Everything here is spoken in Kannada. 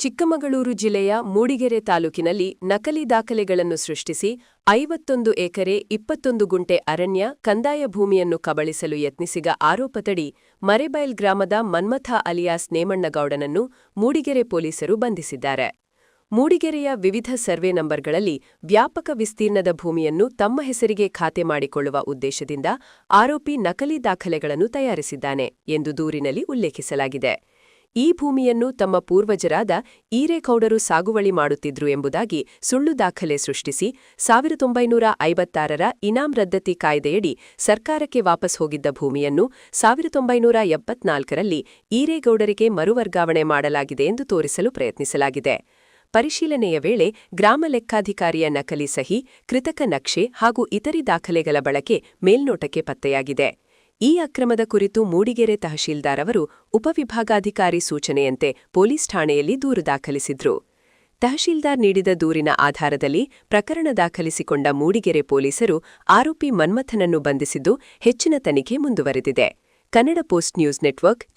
ಚಿಕ್ಕಮಗಳೂರು ಜಿಲ್ಲೆಯ ಮೂಡಿಗೆರೆ ತಾಲೂಕಿನಲ್ಲಿ ನಕಲಿ ದಾಖಲೆಗಳನ್ನು ಸೃಷ್ಟಿಸಿ ಐವತ್ತೊಂದು ಎಕರೆ ಇಪ್ಪತ್ತೊಂದು ಗುಂಟೆ ಅರಣ್ಯ ಕಂದಾಯ ಭೂಮಿಯನ್ನು ಕಬಳಿಸಲು ಯತ್ನಿಸಿದ ಆರೋಪದಡಿ ಮರೆಬೈಲ್ ಗ್ರಾಮದ ಮನ್ಮಥ ಅಲಿಯಾಸ್ ನೇಮಣ್ಣಗೌಡನನ್ನು ಮೂಡಿಗೆರೆ ಪೊಲೀಸರು ಬಂಧಿಸಿದ್ದಾರೆ. ಮೂಡಿಗೆರೆಯ ವಿವಿಧ ಸರ್ವೆ ನಂಬರ್ಗಳಲ್ಲಿ ವ್ಯಾಪಕ ವಿಸ್ತೀರ್ಣದ ಭೂಮಿಯನ್ನು ತಮ್ಮ ಹೆಸರಿಗೆ ಖಾತೆ ಮಾಡಿಕೊಳ್ಳುವ ಉದ್ದೇಶದಿಂದ ಆರೋಪಿ ನಕಲಿ ದಾಖಲೆಗಳನ್ನು ತಯಾರಿಸಿದ್ದಾನೆ ಎಂದು ದೂರಿನಲ್ಲಿ ಉಲ್ಲೇಖಿಸಲಾಗಿದೆ. ಈ ಭೂಮಿಯನ್ನು ತಮ್ಮ ಪೂರ್ವಜರಾದ ಈರೇಗೌಡರು ಸಾಗುವಳಿ ಮಾಡುತ್ತಿದ್ರು ಎಂಬುದಾಗಿ ಸುಳ್ಳು ದಾಖಲೆ ಸೃಷ್ಟಿಸಿ ಸಾವಿರದ ಒಂಬೈನೂರ ಐವತ್ತಾರರ ಇನಾಂ ರದ್ದತಿ ಕಾಯ್ದೆಯಡಿ ಸರ್ಕಾರಕ್ಕೆ ವಾಪಸ್ ಹೋಗಿದ್ದ ಭೂಮಿಯನ್ನು ಸಾವಿರದ ಒಂಬೈನೂರ ಎಪ್ಪತ್ನಾಲ್ಕರಲ್ಲಿ ಈರೇಗೌಡರಿಗೆ ಮರುವರ್ಗಾವಣೆ ಮಾಡಲಾಗಿದೆ ಎಂದು ತೋರಿಸಲು ಪ್ರಯತ್ನಿಸಲಾಗಿದೆ. ಪರಿಶೀಲನೆಯ ವೇಳೆ ಗ್ರಾಮ ಲೆಕ್ಕಾಧಿಕಾರಿಯ ನಕಲಿ ಸಹಿ, ಕೃತಕ ನಕ್ಷೆ ಹಾಗೂ ಇತರೆ ದಾಖಲೆಗಳ ಬಳಕೆ ಮೇಲ್ನೋಟಕ್ಕೆ ಪತ್ತೆಯಾಗಿದೆ. ಈ ಅಕ್ರಮದ ಕುರಿತು ಮೂಡಿಗೆರೆ ತಹಶೀಲ್ದಾರ್ ಅವರು ಉಪವಿಭಾಗಾಧಿಕಾರಿ ಸೂಚನೆಯಂತೆ ಪೊಲೀಸ್ ಠಾಣೆಯಲ್ಲಿ ದೂರು ದಾಖಲಿಸಿದ್ರು. ತಹಶೀಲ್ದಾರ್ ನೀಡಿದ ದೂರಿನ ಆಧಾರದಲ್ಲಿ ಪ್ರಕರಣ ದಾಖಲಿಸಿಕೊಂಡ ಮೂಡಿಗೆರೆ ಪೊಲೀಸರು ಆರೋಪಿ ಮನ್ಮಥನನ್ನು ಬಂಧಿಸಿದ್ದು ಹೆಚ್ಚಿನ ತನಿಖೆ ಮುಂದುವರೆದಿದೆ. Kannada post news network